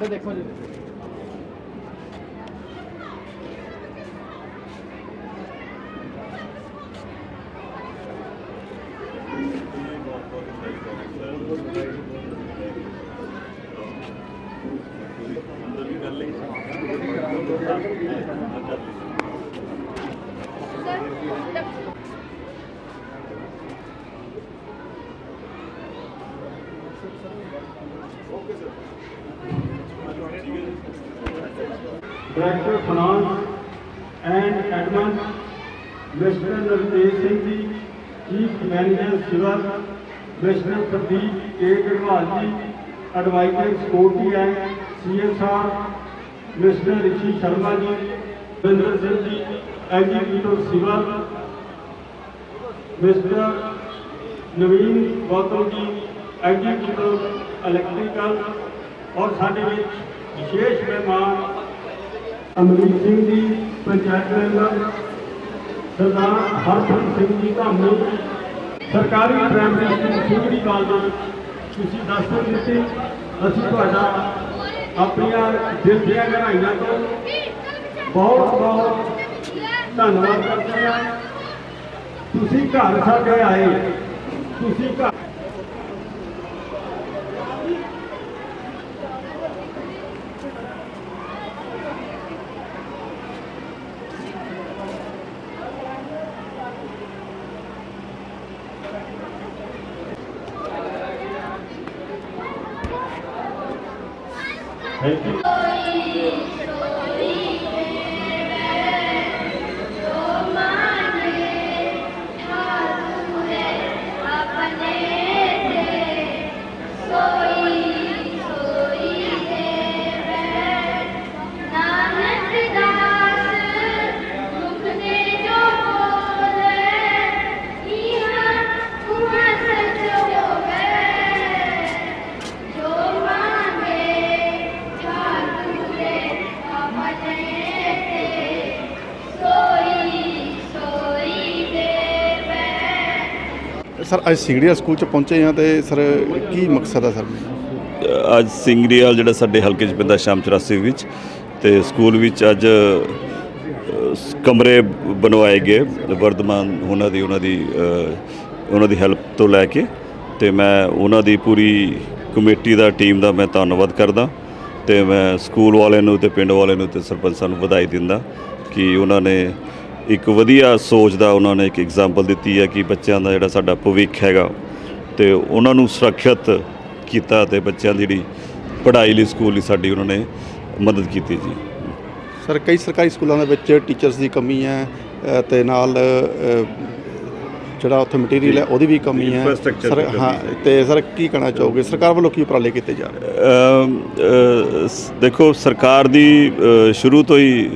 ਇੱਥੇ ਦੇਖੋ ਜੀ Director director finance and admin mister Nartej Singh ji chief manager civil mister Pradeep K Garhwal ji adviser security and CSR mister Rishi Sharma ji Binder Singh ji executive civil mister Naveen Batal ji executive electrical ਔਰ ਸਾਡੇ ਵਿੱਚ ਵਿਸ਼ੇਸ਼ ਮਹਿਮਾਨ Amrik Singh ji, panchayat member, Sardar Harpreet Singh ji Dhami, ਸਰਕਾਰੀ primary school ਸੁਗੜੀ college ਤੁਸੀਂ ਦੱਸ ਦਿੱਤੇ, ਅਸੀਂ ਤੁਹਾਡਾ ਆਪਣੀਆਂ ਦਿਲ ਦੀਆਂ ਗਹਿਰਾਈਆਂ ਤੋਂ ਬਹੁਤ ਬਹੁਤ ਧੰਨਵਾਦ ਕਰਦੇ ਹਾਂ। ਤੁਸੀਂ ਘਰ ਸਾਡੇ ਆਏ, ਤੁਸੀਂ ਘਰ ਥੈਂਕ ਯੂ ਸਰ, ਅੱਜ ਸਿਗੜੀਆ ਸਕੂਲ ਚ ਪਹੁੰਚੇ ਆ ਤੇ ਸਰ, ਕੀ ਮਕਸਦ ਹੈ ਸਰ? ਅੱਜ ਸਿੰਗਰੀਵਾਲ ਜਿਹੜਾ ਸਾਡੇ ਹਲਕੇ 'ਚ ਪੈਂਦਾ ਸ਼ਾਮ 84 ਵਿੱਚ ਤੇ ਸਕੂਲ ਵਿੱਚ ਅੱਜ ਕਮਰੇ ਬਣਵਾਏ ਗਏ, ਵਰਧਮਾਨ ਉਹਨਾਂ ਦੀ ਉਹਨਾਂ ਦੀ ਉਹਨਾਂ ਦੀ ਹੈਲਪ ਤੋਂ ਲੈ ਕੇ ਤੇ ਮੈਂ ਉਹਨਾਂ ਦੀ ਪੂਰੀ ਕਮੇਟੀ ਦਾ, ਟੀਮ ਦਾ ਮੈਂ ਧੰਨਵਾਦ ਕਰਦਾ ਤੇ ਮੈਂ ਸਕੂਲ ਵਾਲਿਆਂ ਨੂੰ ਤੇ ਪਿੰਡ ਵਾਲਿਆਂ ਨੂੰ ਤੇ ਸਰਪੰਚਾਂ ਨੂੰ ਵਧਾਈ ਦਿੰਦਾ ਕਿ ਉਹਨਾਂ ਨੇ ਇੱਕ ਵਧੀਆ ਸੋਚ ਦਾ ਉਹਨਾਂ ਨੇ ਇੱਕ ਐਗਜ਼ਾਮਪਲ ਦਿੱਤੀ ਹੈ ਕਿ ਬੱਚਿਆਂ ਦਾ ਜਿਹੜਾ ਸਾਡਾ ਭਵਿੱਖ ਹੈਗਾ ਤੇ ਉਹਨਾਂ ਨੂੰ ਸੁਰੱਖਿਅਤ ਕੀਤਾ ਤੇ ਬੱਚਿਆਂ ਦੀ ਜਿਹੜੀ ਪੜ੍ਹਾਈ ਲਈ ਸਕੂਲ ਲਈ ਸਾਡੀ ਉਹਨਾਂ ਨੇ ਮਦਦ ਕੀਤੀ ਜੀ। ਸਰ ਕਈ ਸਰਕਾਰੀ ਸਕੂਲਾਂ ਦੇ ਵਿੱਚ ਟੀਚਰਸ ਦੀ ਕਮੀ ਹੈ ਤੇ ਨਾਲ ਜਿਹੜਾ ਉੱਥੇ ਮਟੀਰੀਅਲ ਹੈ ਉਹਦੀ ਵੀ ਕਮੀ ਹੈ। ਸਰ ਹਾਂ ਤੇ ਸਰ ਕੀ ਕਹਿਣਾ ਚਾਹੋਗੇ? ਸਰਕਾਰ ਵੱਲੋਂ ਕੀ ਉਪਰਾਲੇ ਕੀਤੇ ਜਾ ਰਹੇ? ਦੇਖੋ ਸਰਕਾਰ ਦੀ ਸ਼ੁਰੂ ਤੋਂ ਹੀ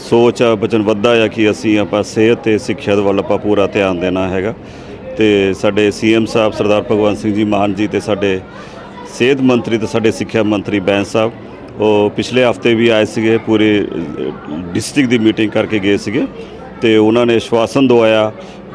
ਸੋਚ ਆ ਵਚਨਬੱਧਾ ਆ ਕਿ ਅਸੀਂ ਆਪਾਂ ਸਿਹਤ ਤੇ ਸਿੱਖਿਆ ਦੇ ਵੱਲ ਆਪਾਂ ਪੂਰਾ ਧਿਆਨ ਦੇਣਾ ਹੈਗਾ। ਤੇ ਸਾਡੇ ਸੀਐਮ ਸਾਹਿਬ ਸਰਦਾਰ ਭਗਵੰਤ ਸਿੰਘ ਜੀ ਮਾਨ ਜੀ ਤੇ ਸਾਡੇ ਸਿਹਤ ਮੰਤਰੀ ਤੇ ਸਾਡੇ ਸਿੱਖਿਆ ਮੰਤਰੀ ਬੈਂਸ ਸਾਹਿਬ, ਉਹ ਪਿਛਲੇ ਹਫ਼ਤੇ ਵੀ ਆਏ ਸੀਗੇ, ਪੂਰੇ ਡਿਸਟ੍ਰਿਕਟ ਦੀ ਮੀਟਿੰਗ ਕਰਕੇ ਗਏ ਸੀਗੇ। ਤੇ ਉਹਨਾਂ ਨੇ ਆਸ਼ਵਾਸਨ ਦਵਾਇਆ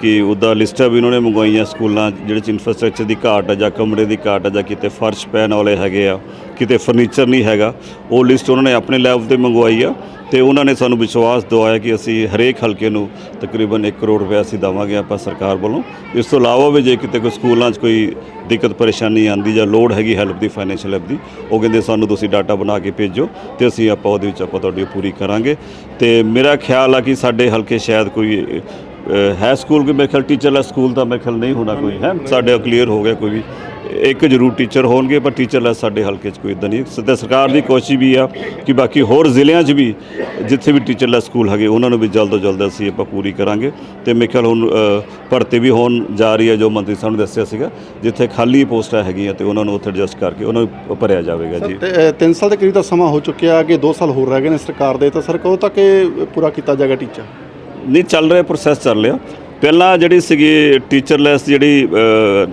ਕਿ ਉਹਦਾ ਲਿਸਟਾਂ ਵੀ ਉਹਨਾਂ ਨੇ ਮੰਗਵਾਈਆਂ ਸਕੂਲਾਂ ਜਿਹੜੇ ਚ ਇਨਫਰਾਸਟ੍ਰਕਚਰ ਦੀ ਘਾਟ ਹੈ ਜਾਂ ਕਮਰੇ ਦੀ ਘਾਟ ਹੈ ਜਾਂ ਕਿਤੇ ਫਰਸ਼ ਪੈਣ ਵਾਲੇ ਹੈਗੇ ਆ, ਕਿਤੇ ਫਰਨੀਚਰ ਨਹੀਂ ਹੈਗਾ, ਉਹ ਲਿਸਟ ਉਹਨਾਂ ਨੇ ਆਪਣੇ ਲੈਵਲ ਤੇ ਮੰਗਵਾਈ ਆ ਤੇ ਉਹਨਾਂ ਨੇ ਸਾਨੂੰ ਵਿਸ਼ਵਾਸ ਦਿਵਾਇਆ ਕਿ ਅਸੀਂ ਹਰੇਕ ਹਲਕੇ ਨੂੰ ਤਕਰੀਬਨ 1 ਕਰੋੜ ਰੁਪਏ ਅਸੀਂ ਦੇਵਾਂਗੇ ਆਪਾਂ ਸਰਕਾਰ ਵੱਲੋਂ। ਇਸ ਤੋਂ ਇਲਾਵਾ ਵੀ ਜੇ ਕਿਤੇ ਕੋਈ ਸਕੂਲਾਂ 'ਚ ਕੋਈ ਦਿੱਕਤ ਪਰੇਸ਼ਾਨੀ ਆਂਦੀ ਜਾਂ ਲੋੜ ਹੈਗੀ ਹੈਲਪ ਦੀ ਫਾਈਨੈਂਸ਼ੀਅਲ ਹੈਲਪ ਦੀ, ਉਹ ਕਹਿੰਦੇ ਸਾਨੂੰ ਤੁਸੀਂ ਡਾਟਾ ਬਣਾ ਕੇ ਭੇਜੋ ਤੇ ਅਸੀਂ ਆਪਾਂ ਉਹਦੇ ਵਿੱਚ ਆਪਾਂ ਤੁਹਾਡੀ ਪੂਰੀ ਕਰਾਂਗੇ। ਤੇ ਮੇਰਾ ਖਿਆਲ ਆ ਕਿ ਸਾਡੇ ਹਲਕੇ ਸ਼ਾਇਦ ਕੋਈ ਹੈ ਸਕੂਲ ਕੋਈ ਮੇਰੇ ਖਿਆਲ ਟੀਚਰਲੈਸ ਸਕੂਲ ਤਾਂ ਮੇਰੇ ਖਿਆਲ ਨਹੀਂ ਹੋਣਾ ਕੋਈ, ਹੈ? ਸਾਡੇ ਕਲੀਅਰ ਹੋ ਗਿਆ ਕੋਈ ਵੀ। ਇੱਕ ਜ਼ਰੂਰ ਟੀਚਰ ਹੋਣਗੇ, ਪਰ ਟੀਚਰਲੈਸ ਸਾਡੇ ਹਲਕੇ 'ਚ ਕੋਈ ਇਦਾਂ ਨਹੀਂ। ਸਿੱਧਾ ਸਰਕਾਰ ਦੀ ਕੋਸ਼ਿਸ਼ ਵੀ ਆ ਕਿ ਬਾਕੀ ਹੋਰ ਜ਼ਿਲ੍ਹਿਆਂ 'ਚ ਵੀ ਜਿੱਥੇ ਵੀ ਟੀਚਰਲੈਸ ਸਕੂਲ ਹੈਗੇ, ਉਹਨਾਂ ਨੂੰ ਵੀ ਜਲਦ ਤੋਂ ਜਲਦ ਅਸੀਂ ਆਪਾਂ ਪੂਰੀ ਕਰਾਂਗੇ। ਤੇ ਮੇਰੇ ਖਿਆਲ ਹੁਣ ਭਰਤੀ ਵੀ ਹੋਣ ਜਾ ਰਹੀ ਹੈ, ਜੋ ਮੰਤਰੀ ਸਾਹਿਬ ਨੇ ਦੱਸਿਆ ਸੀਗਾ, ਜਿੱਥੇ ਖਾਲੀ ਪੋਸਟਾਂ ਹੈਗੀਆਂ ਤੇ ਉਹਨਾਂ ਨੂੰ ਉੱਥੇ ਐਡਜਸਟ ਕਰਕੇ ਉਹਨਾਂ ਨੂੰ ਭਰਿਆ ਜਾਵੇਗਾ, ਜੀ। ਤੇ 3 ਸਾਲ ਦੇ ਕਰੀਬ ਦਾ ਸਮਾਂ ਹੋ ਚੁੱਕਿਆ ਕਿ 2 ਸਾਲ ਹੋਰ ਰਹਿ ਗਏ ਨੇ ਸਰਕਾਰ ਦੇ। ਤਾਂ ਸਰ, ਕਦੋਂ ਤੱਕ ਇਹ ਪੂਰਾ ਕੀਤਾ ਜਾਏਗਾ ਟੀਚਰ ਨਹੀਂ, ਚੱਲ ਰਿਹਾ ਪ੍ਰੋਸੈਸ ਚੱਲ ਰਿਹਾ। ਪਹਿਲਾਂ ਜਿਹੜੀ ਸੀਗੀ ਟੀਚਰਲੈਸ ਜਿਹੜੀ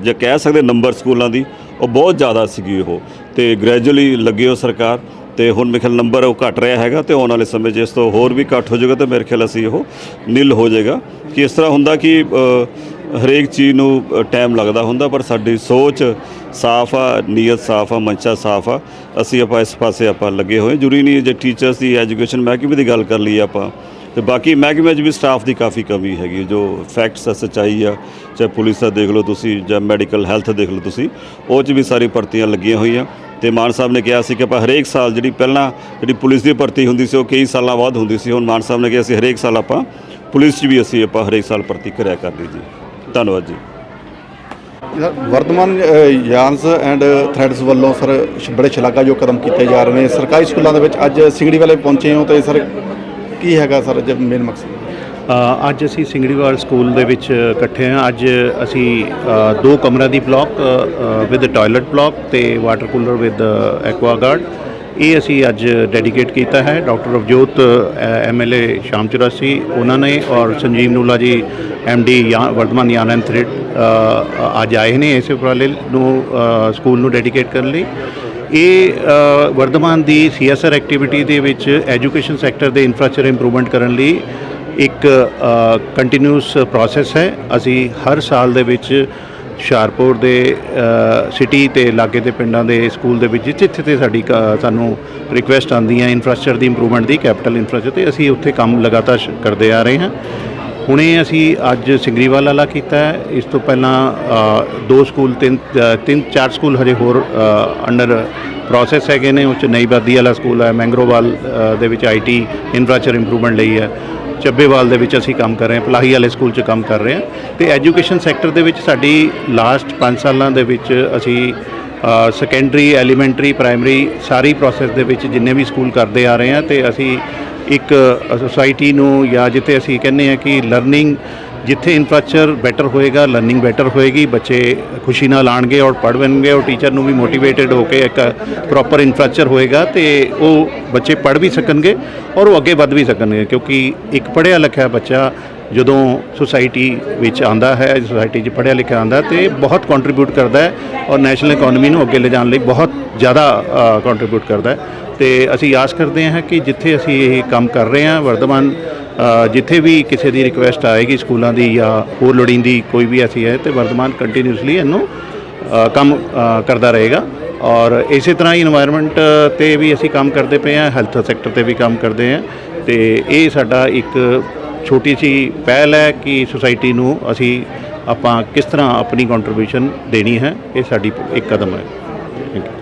ਜੇ ਕਹਿ ਸਕਦੇ ਨੰਬਰ ਸਕੂਲਾਂ ਦੀ, ਉਹ ਬਹੁਤ ਜ਼ਿਆਦਾ ਸੀਗੀ ਉਹ। ਤੇ ਗ੍ਰੈਜੂਅਲੀ ਲੱਗੇ ਉਹ ਸਰਕਾਰ। ਤੇ ਹੁਣ ਮੇਰੇ ਖਿਆਲ ਨੰਬਰ ਉਹ ਘਟ ਰਿਹਾ ਹੈਗਾ ਤੇ ਆਉਣ ਵਾਲੇ ਸਮੇਂ 'ਚ ਇਸ ਤੋਂ ਹੋਰ ਵੀ ਘੱਟ ਹੋ ਜਾਏਗਾ ਤੇ ਮੇਰੇ ਖਿਆਲ ਅਸੀਂ ਉਹ ਨਿਲ ਹੋ ਜਾਏਗਾ। ਕਿ ਇਸ ਤਰ੍ਹਾਂ ਹੁੰਦਾ ਕਿ ਹਰੇਕ ਚੀਜ਼ ਨੂੰ ਟਾਈਮ ਲੱਗਦਾ ਹੁੰਦਾ, ਪਰ ਸਾਡੀ ਸੋਚ ਸਾਫ਼ ਆ, ਨੀਅਤ ਸਾਫ਼ ਆ ਮਨਸ਼ਾ ਸਾਫ਼ ਆ। ਅਸੀਂ ਆਪਾਂ ਇਸ ਪਾਸੇ ਆਪਾਂ ਲੱਗੇ ਹੋਏ ਜ਼ਰੂਰੀ ਨਹੀਂ ਜੇ ਟੀਚਰਸ ਦੀ ਐਜੂਕੇਸ਼ਨ ਮਹਿਕਮੇ ਦੀ ਗੱਲ ਕਰ ਲਈ ਆਪਾਂ। ਤੇ ਬਾਕੀ ਮਹਿਕਮੇ 'ਚ ਵੀ ਸਟਾਫ ਦੀ ਕਾਫੀ ਕਮੀ ਹੈਗੀ ਜੋ ਫੈਕਟਸ ਆ, ਸੱਚਾਈ ਆ, ਚਾਹੇ ਪੁਲਿਸ ਦਾ ਦੇਖ ਲਓ ਤੁਸੀਂ ਜਾਂ ਮੈਡੀਕਲ ਹੈਲਥ ਦੇਖ ਲਓ ਤੁਸੀਂ, ਉਹ 'ਚ ਵੀ ਸਾਰੀ ਭਰਤੀਆਂ ਲੱਗੀਆਂ ਹੋਈਆਂ। ਤੇ ਮਾਨ ਸਾਹਿਬ ਨੇ ਕਿਹਾ ਸੀ ਕਿ ਆਪਾਂ ਹਰੇਕ ਸਾਲ ਜਿਹੜੀ ਪਹਿਲਾਂ ਜਿਹੜੀ ਪੁਲਿਸ ਦੀ ਭਰਤੀ ਹੁੰਦੀ ਸੀ, ਉਹ ਕਈ ਸਾਲਾਂ ਬਾਅਦ ਹੁੰਦੀ ਸੀ। ਹੁਣ ਮਾਨ ਸਾਹਿਬ ਨੇ ਕਿਹਾ ਸੀ ਹਰੇਕ ਸਾਲ ਆਪਾਂ ਪੁਲਿਸ 'ਚ ਵੀ ਅਸੀਂ ਆਪਾਂ ਹਰੇਕ ਸਾਲ ਭਰਤੀ ਕਰਿਆ ਕਰਦੇ ਜੀ। ਧੰਨਵਾਦ ਜੀ। ਵਰਤਮਾਨ ਯਾਨਸ ਐਂਡ ਥ੍ਰੈਡਸ ਵੱਲੋਂ ਸਰ ਸ਼- ਬੜੇ ਸ਼ਲਾਘਾਯੋਗ ਕਦਮ ਕੀਤੇ ਜਾ ਰਹੇ ਨੇ। ਸਰਕਾਰੀ ਸਕੂਲਾਂ ਦੇ ਵਿੱਚ ਅੱਜ ਸਿੰਗੜੀ ਵਾਲੇ ਪਹੁੰਚੇ ਹੋ ਤੇ ਸਰ ਕੀ ਹੈਗਾ ਸਰ ਜੇ ਮੇਨ ਮਕਸਦ? ਅ, ਅੱਜ ਅਸੀਂ ਸਿੰਗੜੀਵਾਲ ਸਕੂਲ ਦੇ ਵਿੱਚ ਇਕੱਠੇ ਹਾਂ। ਅੱਜ ਅਸੀਂ ਅ, ਦੋ ਕਮਰਾ ਦੀ ਬਲਾਕ ਵਿਦ ਟਾਇਲਟ ਬਲਾਕ ਤੇ ਵਾਟਰ ਕੂਲਰ ਵਿਦ ਐਕਵਾਗਾਰਡ ਇਹ ਅਸੀਂ ਅੱਜ ਡੈਡੀਕੇਟ ਕੀਤਾ ਹੈ। ਡਾਕਟਰ ਅਵਜੋਤ ਐਮਐਲਏ ਸ਼ਾਮ ਚੁਰਾਸੀ ਉਹਨਾਂ ਨੇ ਔਰ ਸੰਜੀਵ ਨੂਲਾ ਜੀ ਐਮਡੀ ਵਰਧਮਾਨ ਯਾਨ ਐਂਡ ਥ੍ਰਿਡ ਅੱਜ ਆਏ ਨੇ ਇਸੇ ਉਪਰਾਲੇ ਨੂੰ ਅ, ਸਕੂਲ ਨੂੰ ਡੈਡੀਕੇਟ ਕਰਨ ਲਈ। ਇਹ ਅ, ਵਰਧਮਾਨ ਦੀ ਸੀਐਸਆਰ ਐਕਟੀਵਿਟੀ ਦੇ ਵਿੱਚ ਐਜੂਕੇਸ਼ਨ ਸੈਕਟਰ ਦੇ ਇਨਫਰਾਸਟ੍ਰਕਚਰ ਇੰਪਰੂਵਮੈਂਟ ਕਰਨ ਲਈ ਇੱਕ ਕੰਟੀਨਿਊਸ ਪ੍ਰੋਸੈਸ ਹੈ। ਅਸੀਂ ਹਰ ਸਾਲ ਦੇ ਵਿੱਚ ਹੁਸ਼ਿਆਰਪੁਰ ਦੇ ਸਿਟੀ ਤੇ ਲਾਗੇ ਦੇ ਪਿੰਡਾਂ ਦੇ ਸਕੂਲ ਦੇ ਵਿੱਚ ਜਿੱਥੇ ਜਿੱਥੇ ਸਾਡੀ ਕ- ਸਾਨੂੰ ਰਿਕੁਐਸਟ ਆਉਂਦੀਆਂ ਇਨਫਰਾਸਟ੍ਰਕਚਰ ਦੀ ਇੰਪਰੂਵਮੈਂਟ ਦੀ ਕੈਪੀਟਲ ਇਨਫਰਾਸਟ੍ਰਕਚਰ ਤੇ ਅਸੀਂ ਉੱਥੇ ਕੰਮ ਲਗਾਤਾਰ ਕਰਦੇ ਆ ਰਹੇ ਹਾਂ। ਹੁਣੇ ਅਸੀਂ ਅੱਜ ਸਿੰਗਰੀਵਾਲ ਵਾਲਾ ਕੀਤਾ ਇਸ ਤੋਂ ਪਹਿਲਾਂ ਦੋ ਸਕੂਲ, ਤਿੰਨ ਤਿੰਨ, ਚਾਰ ਸਕੂਲ ਹਜੇ ਹੋਰ ਅੰਡਰ ਪ੍ਰੋਸੈਸ ਹੈਗੇ ਨੇ। ਉਹ 'ਚ ਨਈ ਬਾਦੀ ਵਾਲਾ ਸਕੂਲ ਹੈ, ਮੈਂਗਰੋਵਾਲ ਦੇ ਵਿੱਚ ਆਈਟੀ ਇਨਫਰਾਸਟ੍ਰਕਚਰ ਇੰਪਰੂਵਮੈਂਟ ਲਈ ਹੈ। ਚੱਬੇਵਾਲ ਦੇ ਵਿੱਚ ਅਸੀਂ ਕੰਮ ਕਰ ਰਹੇ ਹਾਂ, ਪਲਾਹੀ ਵਾਲੇ ਸਕੂਲ 'ਚ ਕੰਮ ਕਰ ਰਹੇ ਹਾਂ। ਤੇ ਐਜੂਕੇਸ਼ਨ ਸੈਕਟਰ ਦੇ ਵਿੱਚ ਸਾਡੀ ਲਾਸਟ 5 ਸਾਲਾਂ ਦੇ ਵਿੱਚ ਅਸੀਂ ਸੈਕੰਡਰੀ ਐਲੀਮੈਂਟਰੀ ਪ੍ਰਾਇਮਰੀ ਸਾਰੀ ਪ੍ਰੋਸੈਸ ਦੇ ਵਿੱਚ ਜਿੰਨੇ ਵੀ ਸਕੂਲ ਕਰਦੇ ਆ ਰਹੇ ਹਾਂ ਤੇ ਅਸੀਂ ਇੱਕ ਸੁਸਾਇਟੀ ਨੂੰ ਜਾਂ ਜਿੱਥੇ ਅਸੀਂ ਕਹਿੰਦੇ ਹਾਂ ਕਿ ਲਰਨਿੰਗ ਜਿੱਥੇ ਇਨਫਰਾਸਟ੍ਰਕਚਰ ਬੈਟਰ ਹੋਏਗਾ ਲਰਨਿੰਗ ਬੈਟਰ ਹੋਏਗੀ, ਬੱਚੇ ਖੁਸ਼ੀ ਨਾਲ ਆਣਗੇ ਔਰ ਪੜ੍ਹਨਗੇ, ਔਰ ਟੀਚਰ ਨੂੰ ਵੀ ਮੋਟੀਵੇਟਿਡ ਹੋ ਕੇ ਇੱਕ ਪ੍ਰੋਪਰ ਇਨਫਰਾਸਟ੍ਰਕਚਰ ਹੋਏਗਾ ਤੇ ਉਹ ਬੱਚੇ ਪੜ੍ਹ ਵੀ ਸਕਣਗੇ ਔਰ ਉਹ ਅੱਗੇ ਵੱਧ ਵੀ ਸਕਣਗੇ ਕਿਉਂਕਿ ਇੱਕ ਪੜ੍ਹਿਆ ਲਿਖਿਆ ਬੱਚਾ ਜਦੋਂ ਸੁਸਾਇਟੀ ਵਿੱਚ ਆਂਦਾ ਹੈ ਸੁਸਾਇਟੀ 'ਚ ਪੜ੍ਹਿਆ ਲਿਖਿਆ ਆਂਦਾ ਤੇ ਬਹੁਤ ਕੰਟਰੀਬਿਊਟ ਕਰਦਾ ਹੈ ਔਰ ਨੈਸ਼ਨਲ ਇਕਨੋਮੀ ਨੂੰ ਅੱਗੇ ਲਿਜਾਣ ਲਈ ਬਹੁਤ ਜ਼ਿਆਦਾ ਕੰਟਰੀਬਿਊਟ ਕਰਦਾ ਹੈ। ਤੇ ਅਸੀਂ ਆਸ ਕਰਦੇ ਹਾਂ ਕਿ ਜਿੱਥੇ ਅਸੀਂ ਇਹ ਕੰਮ ਕਰ ਰਹੇ ਹਾਂ ਵਰਦਮਾਨ ਜਿੱਥੇ ਵੀ ਕਿਸੇ ਦੀ ਰਿਕੁਐਸਟ ਆਏਗੀ ਸਕੂਲਾਂ ਦੀ ਜਾਂ ਹੋਰ ਲੋੜੀਂਦੀ ਕੋਈ ਵੀ ਐਸੀ ਹੈ, ਤੇ ਵਰਦਮਾਨ ਕੰਟੀਨਿਊਸਲੀ ਇਹਨੂੰ ਕੰਮ ਕਰਦਾ ਰਹੇਗਾ। ਔਰ ਇਸੇ ਤਰ੍ਹਾਂ ਹੀ এনवायरमेंट ਤੇ ਵੀ ਅਸੀਂ ਕੰਮ ਕਰਦੇ ਪਏ ਹਾਂ ਹੈਲਥ ਸੈਕਟਰ ਤੇ ਵੀ ਕੰਮ ਕਰਦੇ ਹਾਂ, ਤੇ ਇਹ ਸਾਡਾ ਇੱਕ ਛੋਟੀ ਜੀ ਪਹਿਲ ਹੈ ਕਿ ਸੁਸਾਇਟੀ ਨੂੰ ਅਸੀਂ ਆਪਾਂ ਕਿਸ ਤਰ੍ਹਾਂ ਆਪਣੀ ਕੰਟਰੀਬਿਊਸ਼ਨ ਦੇਣੀ ਹੈ, ਇਹ ਸਾਡੀ ਇੱਕ ਕਦਮ ਹੈ। Thank you